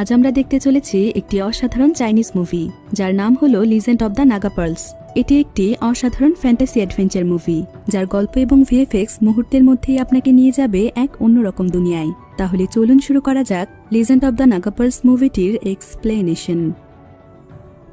আজ আমরা দেখতে চলেছি একটি অসাধারণ চাইনিজ মুভি, যার নাম হলো legend of the Naga pearls এটি একটি অসাধারণ ফ্যান্টাসি অ্যাডভেঞ্চার মুভি যার গল্প এবং ভিএফএক্স মুহূর্তের মধ্যেই আপনাকে নিয়ে যাবে এক অন্যরকম দুনিয়ায়। তাহলে চলুন শুরু করা যাক legend of the Naga pearls মুভিটির explanation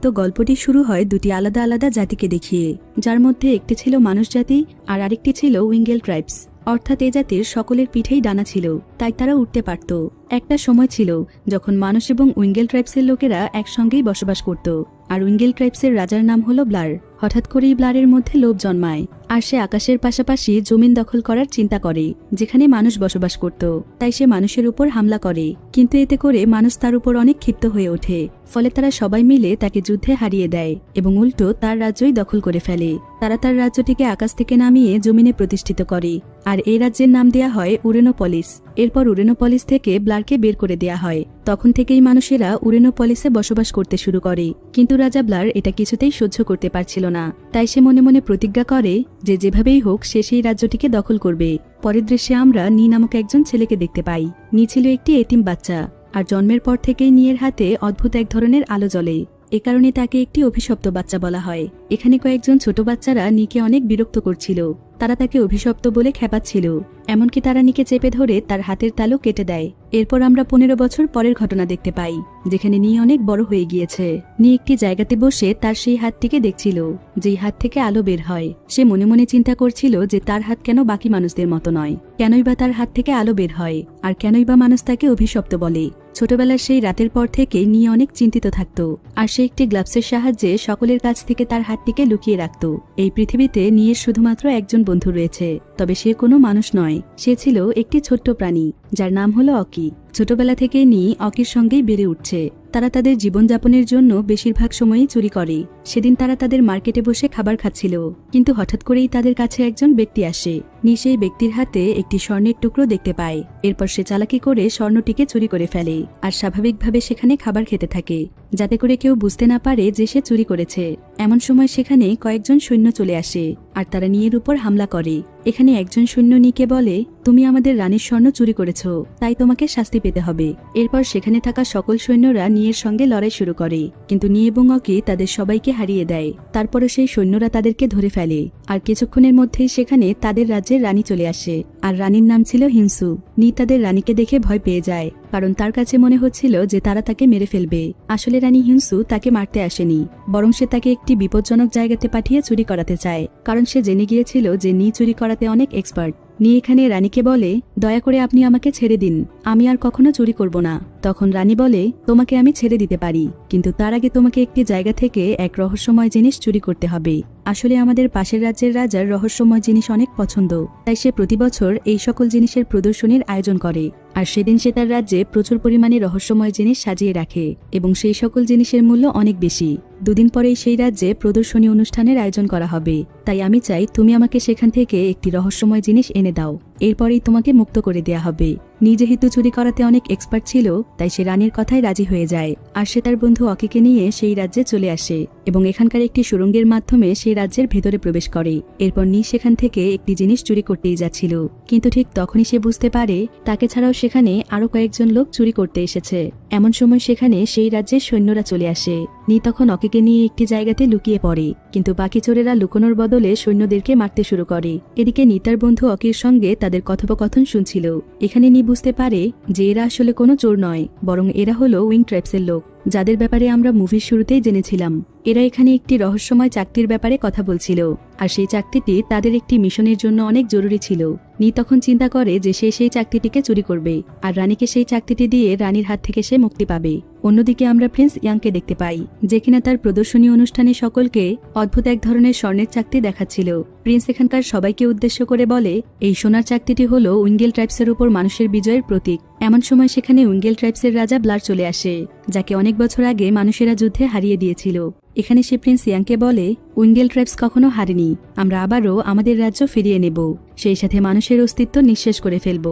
তো গল্পটি শুরু হয় দুটি আলাদা আলাদা জাতিকে দেখিয়ে, যার মধ্যে একটি ছিল মানুষ জাতি আর আরেকটি ছিল উইঙ্গেল ট্রাইবস অর্থাৎ এ জাতির সকলের পিঠেই ডানা ছিল, তাই তারা উঠতে পারত। একটা সময় ছিল যখন মানুষ এবং উইঙ্গেল ট্রাইবসের লোকেরা একসঙ্গেই বসবাস করত, আর উইঙ্গেল ট্রাইবসের রাজার নাম হলো ব্লার। হঠাৎ করেই ব্লারের মধ্যে লোভ জন্মায়, আর সে আকাশের পাশাপাশি জমিন দখল করার চিন্তা করে, যেখানে মানুষ বসবাস করত। তাই সে মানুষের উপর হামলা করে, কিন্তু এতে করে মানুষ তার উপর অনেক ক্ষিপ্ত হয়ে ওঠে, ফলে তারা সবাই মিলে তাকে যুদ্ধে হারিয়ে দেয় এবং উল্টো তার রাজ্যই দখল করে ফেলে। তারা তার রাজ্যটিকে আকাশ থেকে নামিয়ে জমিনে প্রতিষ্ঠিত করে, আর এই রাজ্যের নাম দেয়া হয় উরেনোপলিস। এরপর উরেনোপলিস থেকে ব্লারকে বের করে দেয়া হয়। তখন থেকেই মানুষেরা উরেনোপলিসে বসবাস করতে শুরু করে, কিন্তু রাজা ব্লার এটা কিছুতেই সহ্য করতে পারছিল না, তাই সে মনে মনে প্রতিজ্ঞা করে যে যেভাবেই হোক সে সেই রাজ্যটিকে দখল করবে। পরের দৃশ্যে আমরা নি নামক একজন ছেলেকে দেখতে পাই। নি ছিল একটি এতিম বাচ্চা, আর জন্মের পর থেকেই নিয়ের হাতে অদ্ভুত এক ধরনের আলো জ্বলে। এ কারণে তাকে একটি অভিশপ্ত বাচ্চা বলা হয়। এখানে কয়েকজন ছোট বাচ্চারা নিকে অনেক বিরক্ত করছিল। তারা তাকে অভিশপ্ত বলে খেপাচ্ছিল। এমনকি তারা নিকে চেপে ধরে তার হাতের তালু কেটে দেয়। এরপর আমরা পনেরো বছর পরের ঘটনা দেখতে পাই, যেখানে নি অনেক বড় হয়ে গিয়েছে। নি একটি জায়গাতে বসে তার সেই হাতটিকে দেখছিল, যেই হাত থেকে আলো বের হয়। সে মনে মনে চিন্তা করছিল যে তার হাত কেন বাকি মানুষদের মতো নয়। কেনই বা তার হাত থেকে আলো বের হয়, আর কেনই বা মানুষ তাকে অভিশপ্ত বলে। ছোটবেলার সেই রাতের পর থেকে নিয়ে অনেক চিন্তিত থাকত, আর সে একটি গ্লাভসের সাহায্যে সকলের কাছ থেকে তার হাতটিকে লুকিয়ে রাখত। এই পৃথিবীতে নিয়ের শুধুমাত্র একজন বন্ধু রয়েছে, তবে সে কোনো মানুষ নয়, সে ছিল একটি ছোট্ট প্রাণী, যার নাম হলো অকি। ছোটবেলা থেকে নি অকির সঙ্গেই বেড়ে উঠছে। তারা তাদের জীবনযাপনের জন্য বেশিরভাগ সময়ই চুরি করে। সেদিন তারা তাদের মার্কেটে বসে খাবার খাচ্ছিল, কিন্তু হঠাৎ করেই তাদের কাছে একজন ব্যক্তি আসে। নি সেই ব্যক্তির হাতে একটি স্বর্ণের টুকরো দেখতে পায়। এরপর সে চালাকি করে স্বর্ণটিকে চুরি করে ফেলে আর স্বাভাবিকভাবে সেখানে খাবার খেতে থাকে, যাতে করে কেউ বুঝতে না পারে যে সে চুরি করেছে। এমন সময় সেখানে কয়েকজন সৈন্য চলে আসে আর তারা নিয়ের উপর হামলা করে। এখানে একজন সৈন্য নিকে বলে, তুমি আমাদের রানীর স্বর্ণ চুরি করেছ, তাই তোমাকে শাস্তি পেতে হবে। এরপর সেখানে থাকা সকল সৈন্যরা নিয়ের সঙ্গে লড়াই শুরু করে। কিন্তু নিয়ে এবং অকি তাদের সবাইকে হারিয়ে দেয়। তারপরে সেই সৈন্যরা তাদেরকে ধরে ফেলে। আর কিছুক্ষণের মধ্যেই সেখানে তাদের রাজ্যের রানী চলে আসে। আর রানীর নাম ছিল হিংসু। নি তাদের রানীকে দেখে ভয় পেয়ে যায়, কারণ তার কাছে মনে হচ্ছিল যে তারা তাকে মেরে ফেলবে। আসলে রানী হিংসু তাকে মারতে আসেনি, বরং সে তাকে একটি বিপজ্জনক জায়গাতে পাঠিয়ে চুরি করাতে চায়, কারণ সে জেনে গিয়েছিল যে নি চুরি করাতে অনেক এক্সপার্ট নি এখানে রানীকে বলে, দয়া করে আপনি আমাকে ছেড়ে দিন, আমি আর কখনো চুরি করব না। তখন রানী বলে, তোমাকে আমি ছেড়ে দিতে পারি, কিন্তু তার আগে তোমাকে একটি জায়গা থেকে এক রহস্যময় জিনিস চুরি করতে হবে। আসলে আমাদের পাশের রাজ্যের রাজার রহস্যময় জিনিস অনেক পছন্দ, তাই সে প্রতি বছর এই সকল জিনিসের প্রদর্শনীর আয়োজন করে। আর সেদিন সে তার রাজ্যে প্রচুর পরিমাণে রহস্যময় জিনিস সাজিয়ে রাখে এবং সেই সকল জিনিসের মূল্য অনেক বেশি। দুদিন পরেই সেই রাজ্যে প্রদর্শনী অনুষ্ঠানের আয়োজন করা হবে, তাই আমি চাই তুমি আমাকে সেখান থেকে একটি রহস্যময় জিনিস এনে দাও। এরপরেই তোমাকে মুক্ত করে দেয়া হবে। নি যেহেতু চুরি করাতে অনেক এক্সপার্ট ছিল, তাই সে রানীর কথায় রাজি হয়ে যায়। আর সে তার বন্ধু অকিকে নিয়ে সেই রাজ্যে চলে আসে, এবং এখানকার একটি সুরঙ্গের মাধ্যমে সেই রাজ্যের ভেতরে প্রবেশ করে। এরপর নি সেখান থেকে একটি জিনিস চুরি করতেই যাচ্ছিল। কিন্তু ঠিক তখনই সে বুঝতে পারে, তাকে ছাড়াও সেখানে আরও কয়েকজন লোক চুরি করতে এসেছে। এমন সময় সেখানে সেই রাজ্যের সৈন্যরা চলে আসে। নি তখন অকিকে নিয়ে একটি জায়গাতে লুকিয়ে পড়ে, কিন্তু বাকি চোরেরা লুকোনোর বদলে সৈন্যদেরকে মারতে শুরু করে। এদিকে নিতার বন্ধু অকির সঙ্গে তাদের কথোপকথন শুনছিল। এখানে নি বুঝতে পারে যে এরা আসলে কোনো চোর নয়, বরং এরা হলো উইং ট্র্যাপসের লোক। যাদের ব্যাপারে আমরা মুভির শুরুতেই জেনেছিলাম। এরা এখানে একটি রহস্যময় চাকতির ব্যাপারে কথা বলছিল, আর সেই চাকতিটি তাদের একটি মিশনের জন্য অনেক জরুরি ছিল। নি তখন চিন্তা করে যে সে সেই চাকতিটিকে চুরি করবে, আর রানীকে সেই চাকতিটি দিয়ে রানীর হাত থেকে সে মুক্তি পাবে। অন্যদিকে আমরা প্রিন্স ইয়াংকে দেখতে পাই, যে কিনা তার প্রদর্শনী অনুষ্ঠানে সকলকে অদ্ভুত এক ধরনের স্বর্ণের চাকতি দেখাচ্ছিল। প্রিন্স এখানকার সবাইকে উদ্দেশ্য করে বলে, এই সোনার চাকতিটি হল উইঙ্গেল ট্রাইবসের উপর মানুষের বিজয়ের প্রতীক। এমন সময় সেখানে উইঙ্গেল ট্রাইবসের রাজা ব্লার চলে আসে, যাকে অনেক বছর আগে মানুষেরা যুদ্ধে হারিয়ে দিয়েছিল। এখানে সে প্রিন্স ইয়াংকে বলে, উইঙ্গেল ট্রাইবস কখনো হারেনি, আমরা আবারও আমাদের রাজ্য ফিরিয়ে নেব। সেই সাথে মানুষের অস্তিত্ব নিঃশেষ করে ফেলব।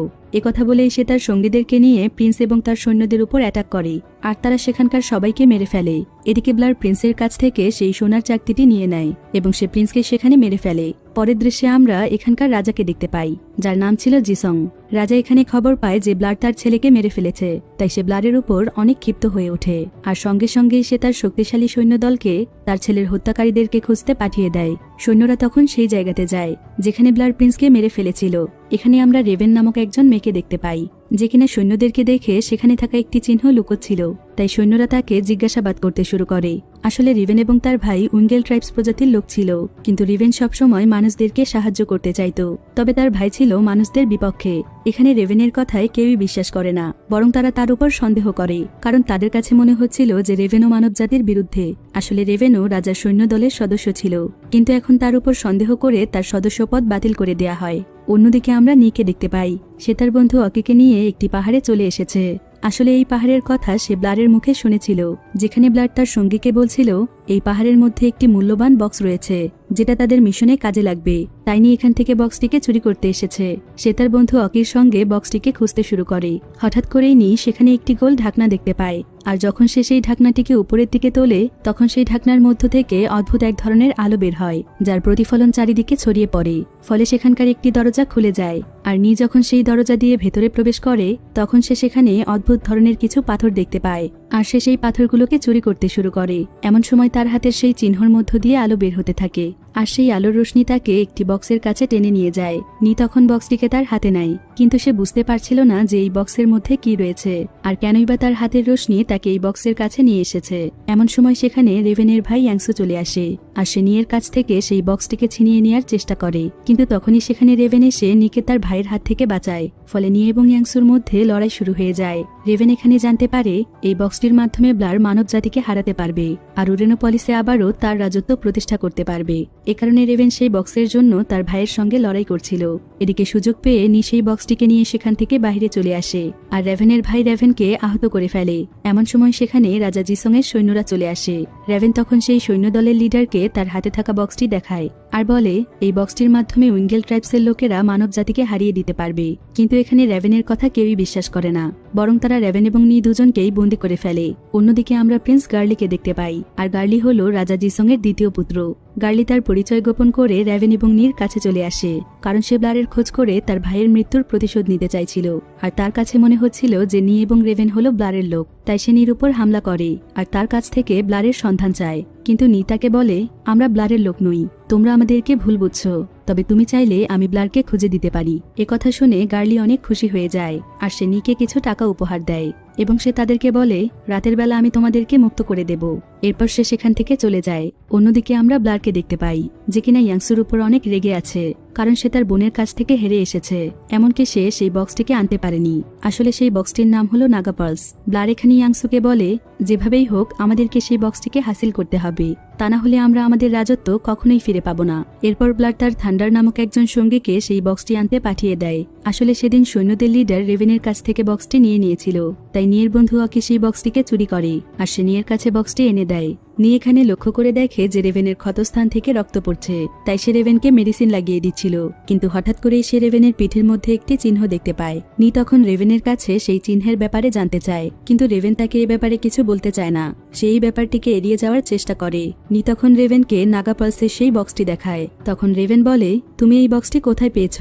কথা বলেই সে তার সঙ্গীদেরকে নিয়ে প্রিন্স এবং তার সৈন্যদের উপর অ্যাটাক করে, আর তারা সেখানকার সবাইকে মেরে ফেলে। এদিকে ব্লার প্রিন্সের কাছ থেকে সেই সোনার চাকতিটি নিয়ে নেয় এবং সে প্রিন্সকে সেখানে মেরে ফেলে। পরের দৃশ্যে আমরা এখানকার রাজাকে দেখতে পাই, যার নাম ছিল জিসং। রাজা এখানে খবর পায় যে ব্লার তার ছেলেকে মেরে ফেলেছে, তাই সে ব্লারের উপর অনেক ক্ষিপ্ত হয়ে ওঠে, আর সঙ্গে সঙ্গেই সে তার শক্তিশালী সৈন্যদলকে তার ছেলের হত্যাকারীদেরকে খুঁজতে পাঠিয়ে দেয়। সৈন্যরা তখন সেই জায়গাতে যায়, যেখানে ব্লার প্রিন্সকে মেরে ফেলেছিল। এখানে আমরা রেভেন নামক একজন মেয়েকে দেখতে পাই। যে কিনা সৈন্যদেরকে দেখে সেখানে থাকা একটি চিহ্ন লুকোচ্ছিল, তাই সৈন্যরা তাকে জিজ্ঞাসাবাদ করতে শুরু করে। আসলে রিভেন এবং তার ভাই উইঙ্গেল ট্রাইবস প্রজাতির লোক ছিল, কিন্তু রিভেন সবসময় মানুষদেরকে সাহায্য করতে চাইত। তবে তার ভাই ছিল মানুষদের বিপক্ষে। এখানে রেভেনের কথায় কেউই বিশ্বাস করে না, বরং তারা তার উপর সন্দেহ করে, কারণ তাদের কাছে মনে হচ্ছিল যে রেভেনও মানবজাতির বিরুদ্ধে। আসলে রেভেনও রাজার সৈন্য দলের সদস্য ছিল। কিন্তু এখন তার উপর সন্দেহ করে তার সদস্যপদ বাতিল করে দেয়া হয়। অন্যদিকে আমরা নিকে দেখতে পাই, সে তার বন্ধু অকিকে নিয়ে একটি পাহাড়ে চলে এসেছে। আসলে এই পাহাড়ের কথা সে ব্লারের মুখে শুনেছিল, যেখানে ব্লার তার সঙ্গীকে বলছিল এই পাহাড়ের মধ্যে একটি মূল্যবান বক্স রয়েছে, যেটা তাদের মিশনে কাজে লাগবে। তাই নিয়ে এখান থেকে বক্সটিকে চুরি করতে এসেছে। সে তার বন্ধু অকির সঙ্গে বক্সটিকে খুঁজতে শুরু করে। হঠাৎ করেই নি সেখানে একটি গোল ঢাকনা দেখতে পায়, আর যখন সে সেই ঢাকনাটিকে উপরের দিকে তোলে, তখন সেই ঢাকনার মধ্য থেকে অদ্ভুত এক ধরনের আলো বের হয়, যার প্রতিফলন চারিদিকে ছড়িয়ে পড়ে, ফলে সেখানকার একটি দরজা খুলে যায়। আর নি যখন সেই দরজা দিয়ে ভেতরে প্রবেশ করে, তখন সে সেখানে অদ্ভুত ধরনের কিছু পাথর দেখতে পায় আর সে সেই পাথরগুলোকে চুরি করতে শুরু করে। এমন সময় তার হাতের সেই চিহ্নর মধ্য দিয়ে আলো বের হতে থাকে। আর সেই আলোর রোশনি তাকে একটি বক্সের কাছে টেনে নিয়ে যায়। নি তখন বক্সটিকে তার হাতে নেয়, কিন্তু সে বুঝতে পারছিল না যে এই বক্সের মধ্যে কি রয়েছে, আর কেনই বা তার হাতের রোশনি তাকে এই বক্সের কাছে নিয়ে এসেছে। এমন সময় সেখানে রেভেনের ভাই অ্যাংসু চলে আসে, আর সে নিয়ের কাছ থেকে সেই বক্সটিকে ছিনিয়ে নেওয়ার চেষ্টা করে। কিন্তু তখনই সেখানে রেভেন এসে নিকে তার ভাইয়ের হাত থেকে বাঁচায়, ফলে নিয়ে এবং ইয়াংসুর মধ্যে লড়াই শুরু হয়ে যায়। রেভেন এখানে জানতে পারে, এই বক্সটির মাধ্যমে ব্লার মানব জাতিকে হারাতে পারবে, আর উরেনোপলিসে আবারও তার রাজত্ব প্রতিষ্ঠা করতে পারবে। এ কারণে রেভেন সেই বক্সের জন্য তার ভাইয়ের সঙ্গে লড়াই করছিল। এদিকে সুযোগ পেয়ে নি সেই বক্সটিকে নিয়ে সেখান থেকে বাইরে চলে আসে। আর রেভেনের ভাই রেভেনকে আহত করে ফেলে। এমন সময় সেখানে রাজা জিসংয়ের সৈন্যরা চলে আসে। রেভেন তখন সেই সৈন্যদলের লিডারকে তার হাতে থাকা বক্সটি দেখায় আর বলে, এই বক্সটির মাধ্যমে উইঙ্গেল ট্রাইবসের লোকেরা মানব জাতিকে হারিয়ে দিতে পারবে। কিন্তু এখানে রেভেনের কথা কেউই বিশ্বাস করে না। বরং তারা রেভেন এবং নি দুজনকেই বন্দি করে ফেলে। অন্যদিকে আমরা প্রিন্স গার্লিকে দেখতে পাই। আর গার্লি হল রাজা জিসংয়ের দ্বিতীয় পুত্র। গার্লি তার পরিচয় গোপন করে রেভেন এবং নীর কাছে চলে আসে, কারণ সে ব্লারের খোঁজ করে তার ভাইয়ের মৃত্যুর প্রতিশোধ নিতে চাইছিল। আর তার কাছে মনে হচ্ছিল যে নি এবং রেভেন হলো ব্লারের লোক, তাই সে নির উপর হামলা করে, আর তার কাছ থেকে ব্লারের সন্ধান চায়। কিন্তু নি তাকে বলে, আমরা ব্লারের লোক নই, তোমরা আমাদেরকে ভুল বুঝছ, তবে তুমি চাইলে আমি ব্লারকে খুঁজে দিতে পারি। কথা শুনে গার্লি অনেক খুশি হয়ে যায়, আর সে নিকে কিছু টাকা উপহার দেয়। এবং সে তাদেরকে বলে, রাতের বেলা আমি তোমাদেরকে মুক্ত করে দেব। এরপর সে সেখান থেকে চলে যায়। অন্যদিকে আমরা ব্লারকে দেখতে পাই, যে কিনা ইয়াংসুর উপর অনেক রেগে আছে, কারণ সে তার বোনের কাছ থেকে হেরে এসেছে। এমনকি সে সেই বক্সটিকে আনতে পারেনি। আসলে সেই বক্সটির নাম হলো নাগাপার্লস ব্লার এখানে ইয়াংসুকে বলে, যেভাবেই হোক, আমাদেরকে সেই বক্সটিকে হাসিল করতে হবে। তা না হলে আমরা আমাদের রাজত্ব কখনোই ফিরে পাবো না। এরপর ব্লার তার থান্ডার নামক একজন সঙ্গীকে সেই বক্সটি আনতে পাঠিয়ে দেয়। আসলে সেদিন সৈন্যদের লিডার রেভেনের কাছ থেকে বক্সটি নিয়ে নিয়েছিল। তাই নিয়ের বন্ধু অকে সেই বক্সটিকে চুরি করে আর সে নিয়ের কাছে বক্সটি এনে দেয়। নিয়ে এখানে লক্ষ্য করে দেখে যে রেভেনের ক্ষতস্থান থেকে রক্ত পড়ছে। তাই সে রেভেনকে মেডিসিন লাগিয়ে দিচ্ছিল। কিন্তু হঠাৎ করেই সে রেভেনের পিঠের মধ্যে একটি চিহ্ন দেখতে পায়। নি তখন রেভেনের কাছে সেই চিহ্নের ব্যাপারে জানতে চায়। কিন্তু রেভেন তাকে এ ব্যাপারে কিছু বলতে চায় না। সেই ব্যাপারটিকে এড়িয়ে যাওয়ার চেষ্টা করে। নি তখন রেভেনকে নাগাপালসের সেই বক্সটি দেখায়। তখন রেভেন বলে, তুমি এই বক্সটি কোথায় পেয়েছ?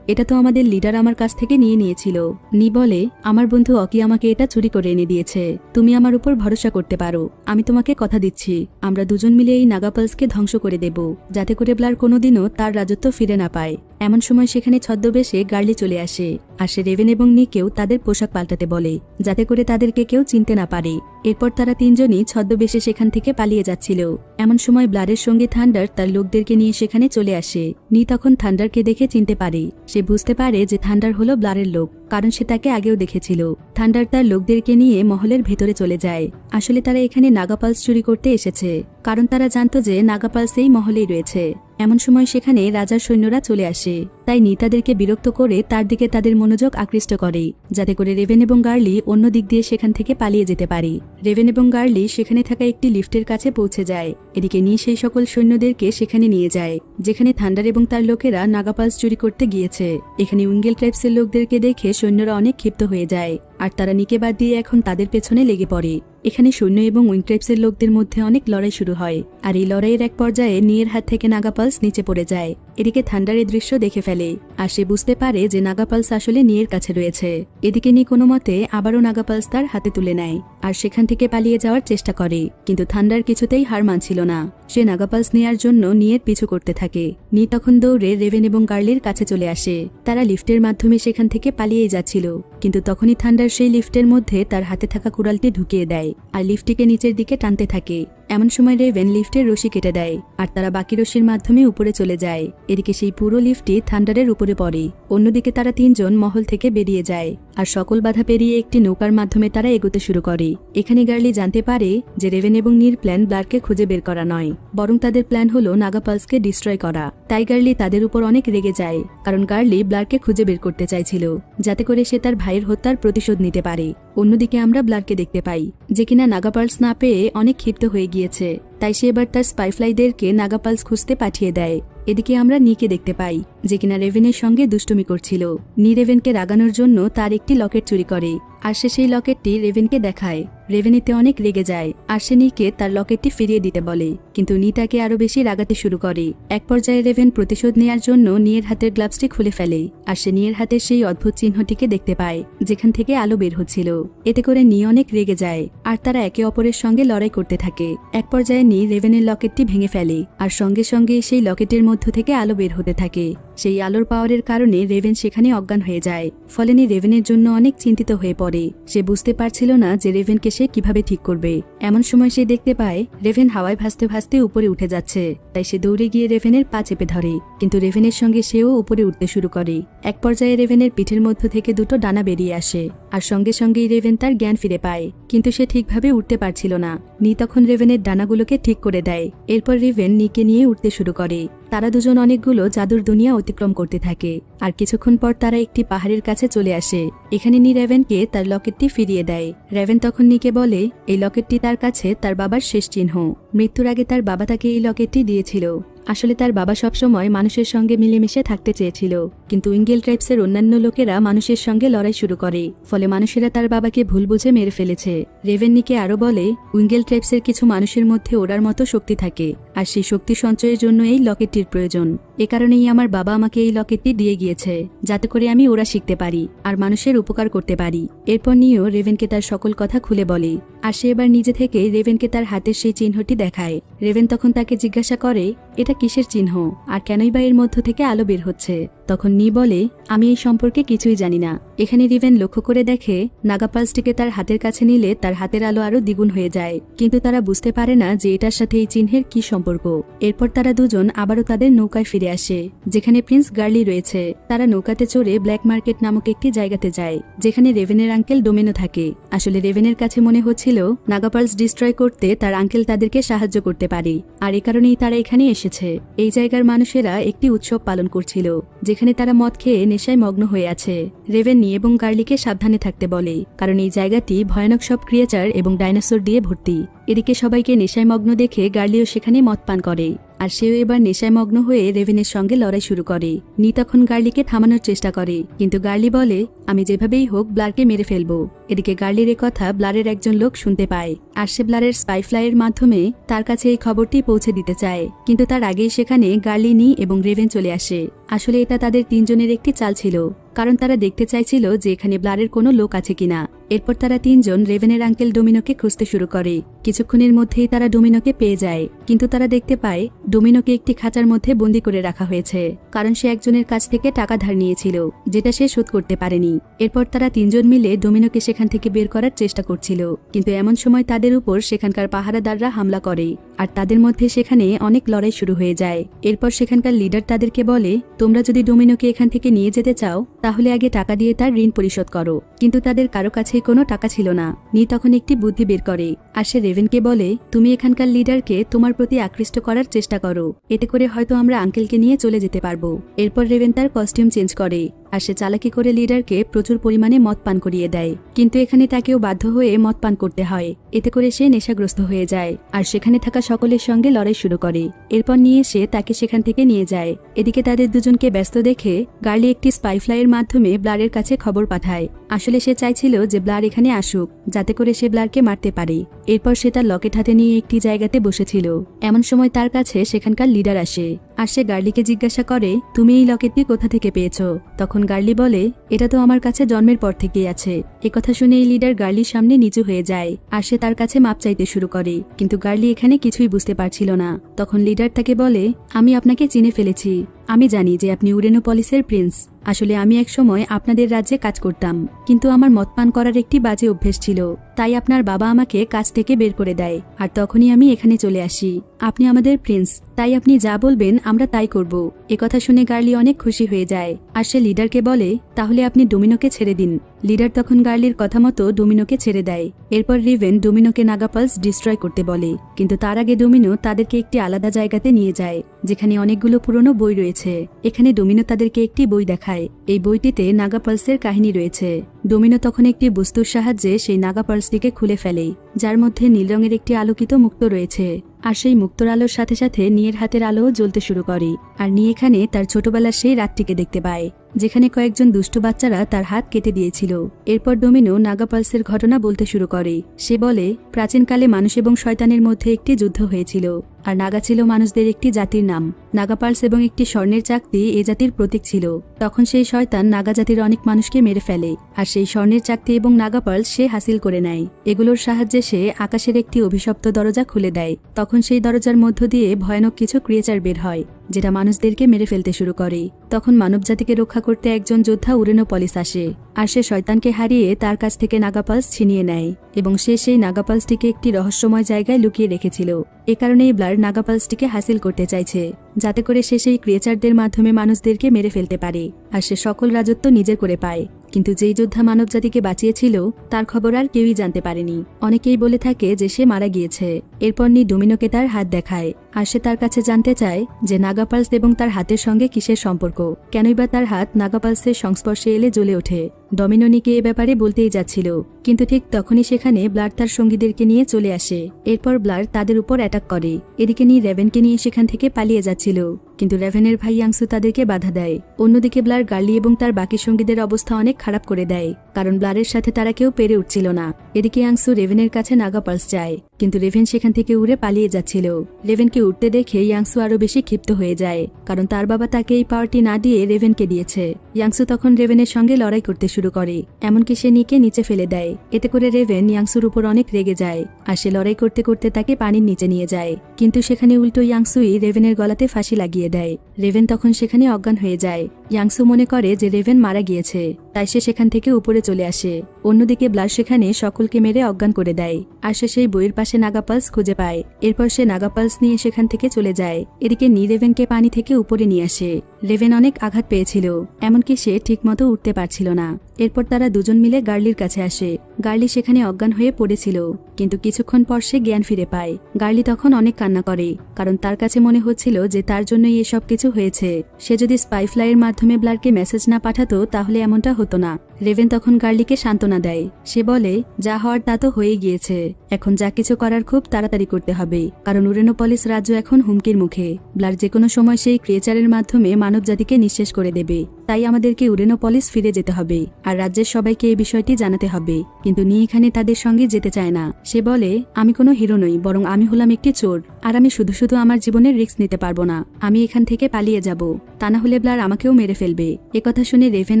এটা তো আমাদের লিডার আমার কাছ থেকে নিয়ে নিয়েছিল নি বলে, আমার বন্ধু অকি আমাকে এটা চুরি করে এনে দিয়েছে। তুমি আমার উপর ভরসা করতে পারো। আমি তোমাকে কথা দিচ্ছি। আমরা দুজন মিলে এই নাগাপালসকে ধ্বংস করে দেব, যাতে করে ব্লার কোনোদিনও তার রাজত্ব ফিরে না পায় এমন সময় সেখানে ছদ্মবেশে গার্লি চলে আসে। আর সে রেভেন এবং নিকেও তাদের পোশাক পাল্টাতে বলে, যাতে করে তাদেরকে কেউ চিনতে না পারে। এরপর তারা তিনজনই ছদ্মবেশে সেখান থেকে পালিয়ে যাচ্ছিল। এমন সময় ব্লাডের সঙ্গে থান্ডার তার লোকদেরকে নিয়ে সেখানে চলে আসে। নি তখন থান্ডারকে দেখে চিনতে পারে। সে বুঝতে পারে যে থান্ডার হলো ব্লাডের লোক, কারণ সে তাকে আগেও দেখেছিল। থান্ডার তার লোকদেরকে নিয়ে মহলের ভেতরে চলে যায়। আসলে তারা এখানে নাগাপালস চুরি করতে এসেছে, কারণ তারা জানত যে নাগাপালস এই মহলেই রয়েছে। এমন সময় সেখানে রাজার সৈন্যরা চলে আসে। তাই নি তাদেরকে বিরক্ত করে তার দিকে তাদের মনোযোগ আকৃষ্ট করে, যাতে করে রেভেন এবং গার্লি অন্য দিক দিয়ে সেখান থেকে পালিয়ে যেতে পারে। রেভেন এবং গার্লি সেখানে থাকা একটি লিফটের কাছে পৌঁছে যায়। এদিকে নিয়ে সেই সকল সৈন্যদেরকে সেখানে নিয়ে যায়, যেখানে থান্ডার এবং তার লোকেরা নাগাপালস চুরি করতে গিয়েছে। এখানে উইঙ্গেল ট্রাইবসের লোকদেরকে দেখে সৈন্যরা অনেক ক্ষিপ্ত হয়ে যায়। আর তারা নিকে বাদ দিয়ে এখন তাদের পেছনে লেগে পড়ে। এখানে সৈন্য এবং উইংক্রেপসের লোকদের মধ্যে অনেক লড়াই শুরু হয়, আর এই লড়াইয়ের এক পর্যায়ে নিয়ের হাত থেকে নাগাপালস নিচে পড়ে যায়। এদিকে থান্ডারের দৃশ্য দেখে ফেলে, আর সে বুঝতে পারে যে নাগাপালস আসলে নিয়ের কাছে রয়েছে। এদিকে নি কোনো মতে আবারও নাগাপালস তার হাতে তুলে নেয়, আর সেখান থেকে পালিয়ে যাওয়ার চেষ্টা করে, কিন্তু থান্ডার কিছুতেই হার মানছিল না। সে নাগাপালস নেয়ার জন্য নিয়ের পিছু করতে থাকে। নি তখন দৌড়ে রেভেন এবং গার্লির কাছে চলে আসে। তারা লিফটের মাধ্যমে সেখান থেকে পালিয়ে যাচ্ছিল, কিন্তু তখনই থান্ডার সেই লিফটের মধ্যে তার হাতে থাকা কুড়ালটি ঢুকিয়ে দেয়, আর লিফটটিকে নিচের দিকে টানতে থাকে। এমন সময় রেভেন লিফটের রশি কেটে দেয়, আর তারা বাকি রশির মাধ্যমে উপরে চলে যায়। এদিকে সেই পুরো লিফটটি থান্ডারের উপরে পড়ে। অন্যদিকে তারা তিনজন মহল থেকে বেরিয়ে যায়, আর সকল বাধা পেরিয়ে একটি নৌকার মাধ্যমে তারা এগোতে শুরু করে। এখানে গার্লি জানতে পারে যে রেভেন এবং নীর প্ল্যান ব্লারকে খুঁজে বের করা নয়, বরং তাদের প্ল্যান হলো নাগাপালসকে ডিস্ট্রয় করা। তাই গার্লি তাদের উপর অনেক রেগে যায়, কারণ গার্লি ব্লারকে খুঁজে বের করতে চাইছিল, যাতে করে সে তার ভাইয়ের হত্যার প্রতিশোধ নিতে পারে। অন্যদিকে আমরা ব্লারকে দেখতে পাই, যে কিনা নাগাপালস না পেয়ে অনেক ক্ষিপ্ত হয়ে গিয়েছে। তাই সে এবার তার স্পাইফ্লাইদেরকে নাগাপালস খুঁজতে পাঠিয়ে দেয়। এদিকে আমরা নিকে দেখতে পাই, যে কিনা রেভেনের সঙ্গে দুষ্টুমি করছিল। নি রেভেনকে রাগানোর জন্য তার একটি লকেট চুরি করে, আর সে সেই লকেটটি রেভেনকে দেখায়। রেভেন এতে অনেক রেগে যায়, আর সে নিকে তার লকেটটি ফিরিয়ে দিতে বলে, কিন্তু নি তাকে আরও বেশি রাগাতে শুরু করে। এক পর্যায়ে রেভেন প্রতিশোধ নেয়ার জন্য নিয়ের হাতের গ্লাভসটি খুলে ফেলে, আর সে নিয়ের হাতের সেই অদ্ভুত চিহ্নটিকে দেখতে পায়, যেখান থেকে আলো বের হচ্ছিল। এতে করে নি অনেক রেগে যায়, আর তারা একে অপরের সঙ্গে লড়াই করতে থাকে। এক পর্যায়ে নি রেভেনের লকেটটি ভেঙে ফেলে, আর সঙ্গে সঙ্গে সেই লকেটের মধ্য থেকে আলো বের হতে থাকে। সেই আলোর পাওয়ারের কারণে রেভেন সেখানে অজ্ঞান হয়ে যায়, ফলে নি রেভেনের জন্য অনেক চিন্তিত হয়ে পড়ে। সে বুঝতে পারছিল না যে রেভেনকে সে কীভাবে ঠিক করবে। এমন সময় সে দেখতে পায়, রেভেন হাওয়ায় ভাসতে ভাসতে উপরে উঠে যাচ্ছে। তাই সে দৌড়ে গিয়ে রেভেনের পা চেপে ধরে, কিন্তু রেভেনের সঙ্গে সেও উপরে উঠতে শুরু করে। এক পর্যায়ে রেভেনের পিঠের মধ্য থেকে দুটো ডানা বেরিয়ে আসে, আর সঙ্গে সঙ্গেই রেভেন তার জ্ঞান ফিরে পায়, কিন্তু সে ঠিকভাবে উঠতে পারছিল না। নি তখন রেভেনের ডানাগুলোকে ঠিক করে দেয়। এরপর রিভেন নিকে নিয়ে উঠতে শুরু করে। তারা দুজন অনেকগুলো জাদুর দুনিয়া অতিক্রম করতে থাকে। আর কিছুক্ষণ পর তারা একটি পাহাড়ের কাছে চলে আসে। এখানে নি রেভেনকে তার লকেটটি ফিরিয়ে দেয়। রেভেন তখন নিকে বলে, এই লকেটটি তার কাছে তার বাবার শেষ চিহ্ন। মৃত্যুর আগে তার বাবা তাকে এই লকেটটি দিয়েছিল। আসলে তার বাবা সবসময় মানুষের সঙ্গে মিলেমিশে থাকতে চেয়েছিল, কিন্তু উইঙ্গেল ট্রাইবসের অন্যান্য লোকেরা মানুষের সঙ্গে লড়াই শুরু করে, ফলে মানুষেরা তার বাবাকে ভুল বুঝে মেরে ফেলেছে। রেভেন্নিকে আরও বলে, উইঙ্গেল ট্রাইবসের কিছু মানুষের মধ্যে ওড়ার মতো শক্তি থাকে। আর সেই শক্তি সঞ্চয়ের জন্য এই লকেটটির প্রয়োজন। এ কারণেই আমার বাবা আমাকে এই লকেটটি দিয়ে গিয়েছে, যাতে করে আমি ওরা শিখতে পারি আর মানুষের উপকার করতে পারি। এরপর নিয়েও রেভেনকে তার সকল কথা খুলে বলে। আর সে এবার নিজে থেকে রেভেনকে তার হাতের সেই চিহ্নটি দেখায়। রেভেন তখন তাকে জিজ্ঞাসা করে, এটা কিসের চিহ্ন? আর কেনই বা এর মধ্য থেকে আলো বের হচ্ছে? তখন নি বলে, আমি এই সম্পর্কে কিছুই জানি না। এখানে রিভেন লক্ষ্য করে দেখে নাগাপালসটিকে তার হাতের কাছে নিলে তার হাতের আলো আরও দ্বিগুণ হয়ে যায়। কিন্তু তারা বুঝতে পারে না যে এটার সাথে এই চিহ্নের কি সম্পর্ক। এরপর তারা দুজন আবারও তাদের নৌকায় ফিরে আসে, যেখানে প্রিন্স গার্লি রয়েছে। তারা নৌকাতে চড়ে ব্ল্যাক মার্কেট নামক একটি জায়গাতে যায়, যেখানে রেভেনের আঙ্কেল ডোমেনো থাকে। আসলে রেভেনের কাছে মনে হচ্ছিল নাগাপালস ডিস্ট্রয় করতে তার আঙ্কেল তাদেরকে সাহায্য করতে পারে। আর এ কারণেই তারা এখানে এসেছে। এই জায়গার মানুষেরা একটি উৎসব পালন করছিল যেখানে তারা মদ খেয়ে নেশায় মগ্ন হয়ে আছে। রেভেনি এবং গার্লিকে সাবধানে থাকতে বলে, কারণ এই জায়গাটি ভয়ানক সব ক্রিয়েচার এবং ডাইনোসর দিয়ে ভর্তি। এদিকে সবাইকে নেশায় মগ্ন দেখে গার্লিও সেখানে মদ পান করে। আর সেও এবার নেশায় মগ্ন হয়ে রেভেনের সঙ্গে লড়াই শুরু করে। নি তখন গার্লিকে থামানোর চেষ্টা করে, কিন্তু গার্লি বলে, আমি যেভাবেই হোক ব্লারকে মেরে ফেলব। এদিকে গার্লির এ কথা ব্লারের একজন লোক শুনতে পায়, আর সে ব্লারের স্পাইফ্লাইয়ের মাধ্যমে তার কাছে এই খবরটি পৌঁছে দিতে চায়। কিন্তু তার আগেই সেখানে গার্লি, নি এবং রেভেন চলে আসে। আসলে এটা তাদের তিনজনের একটি চাল ছিল। কারণ তারা দেখতে চাইছিল যে এখানে ব্লারের কোনো লোক আছে কিনা। এরপর তারা তিনজন রেভেনের আঙ্কেল ডোমিনোকে খুঁজতে শুরু করে। কিছুক্ষণের মধ্যেই তারা ডোমিনোকে পেয়ে যায়, কিন্তু তারা দেখতে পায়, ডোমিনোকে একটি খাঁচার মধ্যে বন্দি করে রাখা হয়েছে, কারণ সে একজনের কাছ থেকে টাকা ধার নিয়েছিল, যেটা সে শোধ করতে পারেনি। এরপর তারা তিনজন মিলে ডোমিনোকে সেখান থেকে বের করার চেষ্টা করছিল, কিন্তু এমন সময় তাদের উপর সেখানকার পাহারাদাররা হামলা করে, আর তাদের মধ্যে সেখানে অনেক লড়াই শুরু হয়ে যায়। এরপর সেখানকার লিডার তাদেরকে বলে, তোমরা যদি ডোমিনোকে এখান থেকে নিয়ে যেতে চাও তাহলে আগে টাকা দিয়ে তার ঋণ পরিশোধ করো। কিন্তু তাদের কারও কাছেই কোনো টাকা ছিল না। নি তখন একটি বুদ্ধি বের করে। আর সে রেভেনকে বলে, তুমি এখানকার লিডারকে তোমার প্রতি আকৃষ্ট করার চেষ্টা করো। এতে করে হয়তো আমরা আঙ্কেলকে নিয়ে চলে যেতে পারব। এরপর রেভেন তার কস্টিউম চেঞ্জ করে। আর সে চালাকি করে লিডারকে প্রচুর পরিমাণে মদ পান করিয়ে দেয়। কিন্তু এখানে তাকেও বাধ্য হয়ে মদ পান করতে হয়। এতে করে সে নেশাগ্রস্ত হয়ে যায় আর সেখানে থাকা সকলের সঙ্গে লড়াই শুরু করে। এরপর নিয়ে এসে তাকে সেখান থেকে নিয়ে যায়। এদিকে তাদের দুজনকে ব্যস্ত দেখে গার্লি একটি স্পাইফ্লাইয়ের মাধ্যমে ব্লারের কাছে খবর পাঠায়। আসলে সে চাইছিল যে ব্লার এখানে আসুক, যাতে করে সে ব্লারকে মারতে পারে। এরপর সে তার লকেট হাতে নিয়ে একটি জায়গাতে বসেছিল। এমন সময় তার কাছে সেখানকার লিডার আসে। আর সে গার্লিকে জিজ্ঞাসা করে, তুমি এই লকেটটি কোথা থেকে পেয়েছ? তখন গার্লি বলে, এটা তো আমার কাছে জন্মের পর থেকেই আছে। কথা শুনে এই লিডার গার্লির সামনে নিচু হয়ে যায় আর সে তার কাছে মাপ চাইতে শুরু করে। কিন্তু গার্লি এখানে কিছুই বুঝতে পারছিল না। তখন লিডার তাকে বলে, আমি আপনাকে চিনে ফেলেছি। আমি জানি যে আপনি উরেনোপলিসের প্রিন্স। আসলে আমি এক সময় আপনাদের রাজ্যে কাজ করতাম, কিন্তু আমার মতপান করার একটি বাজে অভ্যেস ছিল, তাই আপনার বাবা আমাকে কাজ থেকে বের করে দেয়, আর তখনই আমি এখানে চলে আসি। আপনি আমাদের প্রিন্স, তাই আপনি যা বলবেন আমরা তাই করব। কথা শুনে গার্লি অনেক খুশি হয়ে যায়, আর সে লিডারকে বলে, তাহলে আপনি ডোমিনোকে ছেড়ে দিন। লিডার তখন গার্লির কথা মতো ডোমিনোকে ছেড়ে দেয়। এরপর রিভেন ডোমিনোকে নাগাপালস ডিস্ট্রয় করতে বলে। কিন্তু তার আগে ডোমিনো তাদেরকে একটি আলাদা জায়গাতে নিয়ে যায়, যেখানে অনেকগুলো পুরনো বই রয়েছে। এখানে ডোমিনো তাদেরকে একটি বই দেখায়। এই বইটিতে নাগাপালসের কাহিনী রয়েছে। ডোমিনো তখন একটি বস্তুর সাহায্যে সেই নাগাপালসটিকে খুলে ফেলে, যার মধ্যে নীল রঙের একটি আলোকিত মুক্ত রয়েছে। আর সেই মুক্তর আলোর সাথে সাথে নিয়ের হাতের আলোও জ্বলতে শুরু করে। আর নিয়ে এখানে তার ছোটবেলার সেই রাতটিকে দেখতে পায়। যেখানে কয়েকজন দুষ্ট বাচ্চারা তার হাত কেটে দিয়েছিল। এরপর ডোমিনো নাগাপালসের ঘটনা বলতে শুরু করে। সে বলে, প্রাচীনকালে মানুষ এবং শয়তানের মধ্যে একটি যুদ্ধ হয়েছিল, আর নাগা ছিল মানুষদের একটি জাতির নাম। নাগাপালস এবং একটি স্বর্ণের চাকতি এ জাতির প্রতীক ছিল। তখন সেই শয়তান নাগা জাতির অনেক মানুষকে মেরে ফেলে, আর সেই স্বর্ণের চাকতি এবং নাগাপালস সে হাসিল করে নেয়। এগুলোর সাহায্যে সে আকাশের একটি অভিশপ্ত দরজা খুলে দেয়। তখন সেই দরজার মধ্য দিয়ে ভয়ানক কিছু ক্রিয়েচার বের হয়, যেটা মানুষদেরকে মেরে ফেলতে শুরু করে। তখন মানবজাতিকে রক্ষা করতে একজন যোদ্ধা উরেনোপলিস আসে, আর সে শয়তানকে হারিয়ে তার কাছ থেকে নাগাপালস ছিনিয়ে নেয়, এবং সে সেই নাগাপালসটিকে একটি রহস্যময় জায়গায় লুকিয়ে রেখেছিল। এ কারণেই ব্লার নাগাপালসটিকে হাসিল করতে চাইছে, যাতে করে সে সেই ক্রিয়েচারদের মাধ্যমে মানুষদেরকে মেরে ফেলতে পারে, আর সে সকল রাজত্ব নিজের করে পায়। কিন্তু যেই যোদ্ধা মানবজাতিকে বাঁচিয়েছিল, তার খবর আর কেউই জানতে পারেনি। অনেকেই বলে থাকে যে সে মারা গিয়েছে। এরপর নি ডোমিনোকে তার হাত দেখায়, আর সে তার কাছে জানতে চায় যে নাগাপালস এবং তার হাতের সঙ্গে কিসের সম্পর্ক। কেনই বা তার হাত নাগাপালসের সংস্পর্শে এলে জ্বলে ওঠে। ডমিনোনিকে এ ব্যাপারে বলতেই যাচ্ছিল, কিন্তু ঠিক তখনই সেখানে ব্লার তার সঙ্গীদেরকে নিয়ে চলে আসে। এরপর ব্লার তাদের উপর অ্যাটাক করে। এদিকে নিয়ে রেভেনকে নিয়ে সেখান থেকে পালিয়ে যাচ্ছিল। কিন্তু রেভেনের ভাই ইয়াংসু তাদেরকে বাধা দেয়। অন্যদিকে ব্লার গার্লি এবং তার বাকি সঙ্গীদের অবস্থা অনেক খারাপ করে দেয়, কারণ ব্লারের সাথে তারা কেউ পেরে উঠছিল না। এদিকে ইয়াংসু রেভেনের কাছে নাগা পালস যায় কিন্তু রেভেন সেখান থেকে উড়ে পালিয়ে যাচ্ছিল। রেভেনকে উঠতে দেখে ইয়াংসু আরও বেশি ক্ষিপ্ত হয়ে যায়, কারণ তার বাবা তাকে এই পাওয়ারটি না দিয়ে রেভেনকে দিয়েছে। ইয়াংসু তখন রেভেনের সঙ্গে লড়াই করতে শুরু করে, এমনকি সে নিকে নিচে ফেলে দেয়। এতে করে রেভেন ইয়াংসুর উপর অনেক রেগে যায়, আর সে লড়াই করতে করতে তাকে পানির নিচে নিয়ে যায়। কিন্তু সেখানে উল্টো ইয়াংসুই রেভেনের গলাতে ফাঁসি লাগিয়ে দেয়। রেভেন তখন সেখানে অজ্ঞান হয়ে যায়। ইয়াংসু মনে করে যে রেভেন মারা গিয়েছে। তাই সে সেখান থেকে উপরে চলে আসে। অন্যদিকে ব্লার সেখানে সকলকে মেরে অজ্ঞান করে দেয়। আর সে সেই বইয়ের পাশে নাগাপালস খুঁজে পায়। এরপর সে নাগাপালস নিয়ে সেখান থেকে চলে যায়। এদিকে নি রেভেনকে পানি থেকে উপরে নিয়ে আসে। রেভেন অনেক আঘাত পেয়েছিল, এমনকি সে ঠিকমতো উঠতে পারছিল না। এরপর তারা দুজন মিলে গার্লির কাছে আসে। গার্লি সেখানে অজ্ঞান হয়ে পড়েছিল, কিন্তু কিছুক্ষণ পর সে জ্ঞান ফিরে পায়। গার্লি তখন অনেক কান্না করে, কারণ তার কাছে মনে হচ্ছিল যে তার জন্যই এসব কিছু হয়েছে। সে যদি স্পাইফ্লাইয়ের মাধ্যমে ব্লারকে মেসেজ না পাঠাতো, তাহলে এমনটা হতো না। রেভেন তখন গার্লিকে সান্ত্বনা দেয়। সে বলে, যা হওয়ার তা তো হয়ে গিয়েছে। এখন যা কিছু করার খুব তাড়াতাড়ি করতে হবে। কারণ উরেনোপলিস রাজ্য এখন হুমকির মুখে। ব্লার যে কোনো সময় সেই ক্রিয়েচারের মাধ্যমে মানব জাতিকে নিঃশেষ করে দেবে। তাই আমাদেরকে উরেনোপলিস ফিরে যেতে হবে, আর রাজ্যের সবাইকে এই বিষয়টি জানাতে হবে। কিন্তু নি এখানে তাদের সঙ্গে যেতে চায় না। সে বলে, আমি কোনো হিরো নই, বরং আমি হলাম একটি চোর, আর আমি শুধু শুধু আমার জীবনের রিস্ক নিতে পারব না। আমি এখান থেকে পালিয়ে যাব তা না হলে ব্লার আমাকেও মেরে ফেলবে। কথা শুনে রেভেন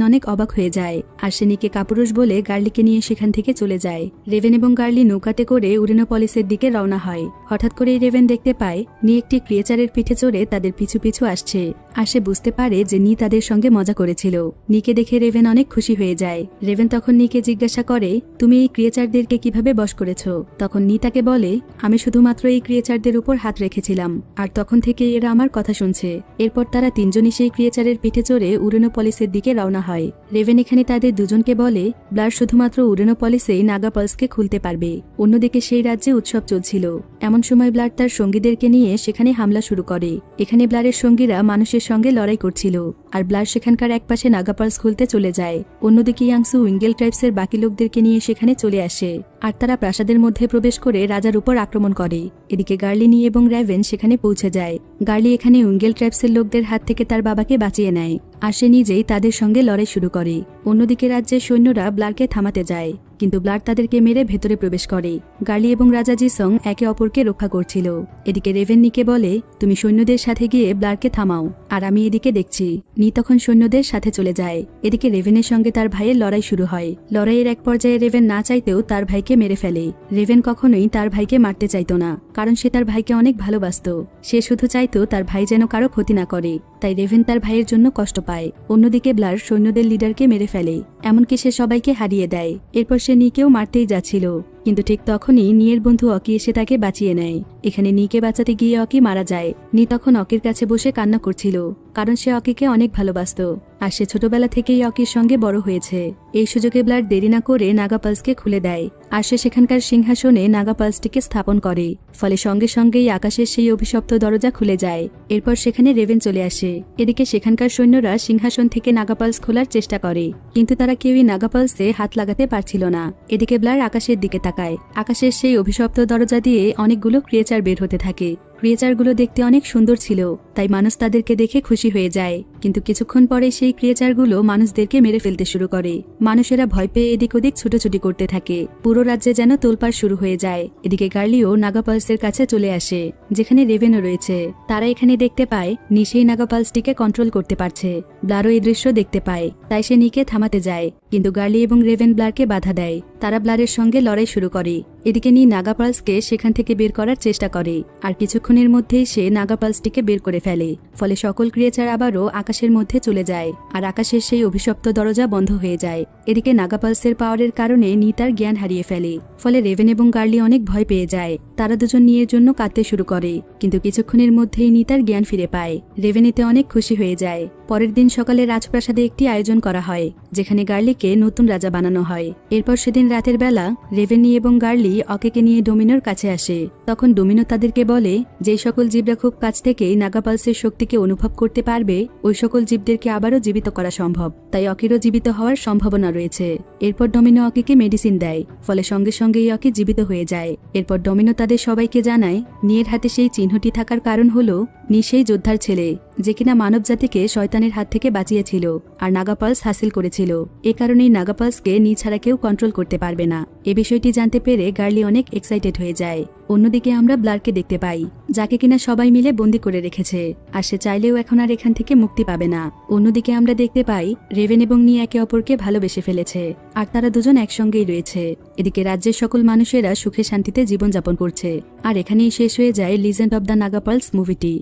অনেক অবাক হয়ে যায়, আর সে নিকে কাপুরুষ বলে গার্লিকে নিয়ে সেখান থেকে চলে যায়। রেভেন এবং গার্লি নৌকাতে করে উরেনোপলিসের দিকে রওনা হয়। হঠাৎ করেই রেভেন দেখতে পায় নি একটি ক্রিয়েচারের পিঠে চড়ে তাদের পিছু পিছু আসছে, আর সে বুঝতে পারে যে নি তাদের সঙ্গে মজা করেছিল। নিকে দেখে রেভেন অনেক খুশি হয়ে যায়। রেভেন তখন নিকে জিজ্ঞাসা করে, তুমি এই ক্রিয়েচারদেরকে কীভাবে বশ করেছ? তখন নি তাকে বলে, আমি শুধুমাত্র এই ক্রিয়েচারদের উপর হাত রেখেছিলাম। আর তখন থেকে এরা আমার কথা শুনছে। এরপর তারা তিনজনই সেই ক্রিয়েচারের পিঠে চড়ে উরেনোপলিসের দিকে রওনা হয়। রেভেন এখানে তাদের দুজনকে বলে, ব্লার শুধুমাত্র উরেনোপলিসেই নাগাপলসকে খুলতে পারবে। অন্যদিকে সেই রাজ্যে উৎসব চলছিল। এমন সময় ব্লার তার সঙ্গীদেরকে নিয়ে সেখানে হামলা শুরু করে। এখানে ব্লারের সঙ্গীরা মানুষের সঙ্গে লড়াই করছিল। আর ব্লার সেখানকার একপাশে নাগাপার্স খুলতে চলে যায়। অন্যদিকে ইয়াংসু উইঙ্গেল ট্রাইবসের বাকি লোকদেরকে নিয়ে সেখানে চলে আসে। আর তারা প্রাসাদের মধ্যে প্রবেশ করে রাজার উপর আক্রমণ করে। এদিকে গার্লিনি এবং র্যাভেন সেখানে পৌঁছে যায়। গার্লি এখানে উইঙ্গেল ট্রাইবসের লোকদের হাত থেকে তার বাবাকে বাঁচিয়ে নেয়, আর সে নিজেই তাদের সঙ্গে লড়াই শুরু করে। অন্যদিকে রাজ্যের সৈন্যরা ব্লারকে থামাতে যায়, কিন্তু ব্লার তাদেরকে মেরে ভেতরে প্রবেশ করে। গার্লি এবং রাজা জিসং একে অপরকে রক্ষা করছিল। এদিকে রেভেননিকে বলে, তুমি সৈন্যদের সাথে গিয়ে ব্লারকে থামাও, আর আমি এদিকে দেখছি। নি তখন সৈন্যদের সাথে চলে যায়। এদিকে রেভেনের সঙ্গে তার ভাইয়ের লড়াই শুরু হয়। লড়াইয়ের এক পর্যায়ে রেভেন না চাইতেও তার ভাইকে মেরে ফেলে। রেভেন কখনোই তার ভাইকে মারতে চাইত না, কারণ সে তার ভাইকে অনেক ভালোবাসত। সে শুধু চাইতো তার ভাই যেন কারও ক্ষতি না করে, তাই রেভেন তার ভাইয়ের জন্য কষ্ট পায়। অন্যদিকে ব্লার সৈন্যদের লিডারকে মেরে ফেলে, এমনকি সে সবাইকে হারিয়ে দেয়। এরপর সে নিকেও মারতেই যাচ্ছিল। কিন্তু ঠিক তখনই নিয়ের বন্ধু অকি এসে তাকে বাঁচিয়ে নেয়। এখানে নিকে বাঁচাতে গিয়ে অকি মারা যায়। নি তখন অকির কাছে বসে কান্না করছিল, কারণ সে অকিকে অনেক ভালোবাসত। আর সে ছোটবেলা থেকেই অকির সঙ্গে বড় হয়েছে। এই সুযোগে ব্লার দেরি না করে নাগাপালসকে খুলে দেয়। আর সে সেখানকার সিংহাসনে নাগাপালসটিকে স্থাপন করে। ফলে সঙ্গে সঙ্গেই আকাশের সেই অভিশপ্ত দরজা খুলে যায়। এরপর সেখানে রেভেন চলে আসে। এদিকে সেখানকার সৈন্যরা সিংহাসন থেকে নাগাপালস খোলার চেষ্টা করে। কিন্তু তারা কেউই নাগাপালসে হাত লাগাতে পারছিল না। এদিকে ব্লার আকাশের দিকে তাকায়। আকাশের সেই অভিশপ্ত দরজা দিয়ে অনেকগুলো ক্রিয়েচার বের হতে থাকে। ক্রিয়েচারগুলো দেখতে অনেক সুন্দর ছিল, তাই মানুষ তাদেরকে দেখে খুশি হয়ে যায়। কিন্তু কিছুক্ষণ পরে সেই ক্রিয়েচারগুলো মানুষদেরকে মেরে ফেলতে শুরু করে। মানুষেরা ভয় পেয়ে এদিক ওদিক ছুটোছুটি করতে থাকে। পুরো রাজ্যে যেন তোলপাড় শুরু হয়ে যায়। এদিকে গার্লিও নাগাপালসের কাছে চলে আসে, যেখানে রেভেনও রয়েছে। তারা এখানে দেখতে পায়, নি সেই নাগাপালসটিকে কন্ট্রোল করতে পারছে। ব্লারও এই দৃশ্য দেখতে পায়, তাই সে নিকে থামাতে যায়। কিন্তু গার্লি এবং রেভেন ব্লারকে বাধা দেয়। তারা ব্লারের সঙ্গে লড়াই শুরু করে। এদিকে নি নাগাপালসকে সেখান থেকে বের করার চেষ্টা করে। আর কিছুক্ষণের মধ্যেই সে নাগাপালসটিকে বের করে ফেলে, ফলে সকল ক্রিয়েচার আবারও আকাশের মধ্যে চলে যায়, আর আকাশের সেই অভিশপ্ত দরজা বন্ধ হয়ে যায়। এদিকে নাগাপালসের পাওয়ারের কারণে নিতার জ্ঞান হারিয়ে ফেলে, ফলে রেভেন এবং গার্লি অনেক ভয় পেয়ে যায়। তারা দুজন নিয়ের জন্য কাঁদতে শুরু করে, কিন্তু কিছুক্ষণের মধ্যেই নিতার জ্ঞান ফিরে পায়। রেভেন এতে অনেক খুশি হয়ে যায়। পরের দিন সকালে রাজপ্রাসাদে একটি আয়োজন করা হয়, যেখানে গার্লিকে নতুন রাজা বানানো হয়। এরপর সেদিন রাতের বেলা রেভেনি এবং গার্লি অকেকে নিয়ে ডোমিনোর কাছে আসে। তখন ডোমিনো তাদেরকে বলে যে, সকল জীবরা খুব কাছ থেকেই নাগাপালসের শক্তিকে অনুভব করতে পারবে, ওই সকল জীবদেরকে আবারও জীবিত করা সম্ভব। তাই অকেরও জীবিত হওয়ার সম্ভাবনা রয়েছে। এরপর ডোমিনো অকেকে মেডিসিন দেয়, ফলে সঙ্গে সঙ্গেই অকি জীবিত হয়ে যায়। এরপর ডোমিনো তাদের সবাইকে জানায়, নিয়ের হাতে সেই চিহ্নটি থাকার কারণ হলো নি সেই যোদ্ধার ছেলে, যে কিনা মানব জাতিকে শয়তানের হাত থেকে বাঁচিয়েছিল আর নাগাপালস হাসিল করেছিল। এ কারণেই নাগাপালসকে নি ছাড়া কেউ কন্ট্রোল করতে পারবে না। এ বিষয়টি জানতে পেরে গার্লি অনেক এক্সাইটেড হয়ে যায়। অন্যদিকে আমরা ব্লারকে দেখতে পাই, যাকে কিনা সবাই মিলে বন্দি করে রেখেছে, আর সে চাইলেও এখন আর এখান থেকে মুক্তি পাবে না। অন্যদিকে আমরা দেখতে পাই, রেভেন এবং নি একে অপরকে ভালোবেসে ফেলেছে, আর তারা দুজন একসঙ্গেই রয়েছে। এদিকে রাজ্যের সকল মানুষেরা সুখে শান্তিতে জীবনযাপন করছে। আর এখানেই শেষ হয়ে যায় লিজেন্ড অব দ্য নাগাপালস মুভিটি।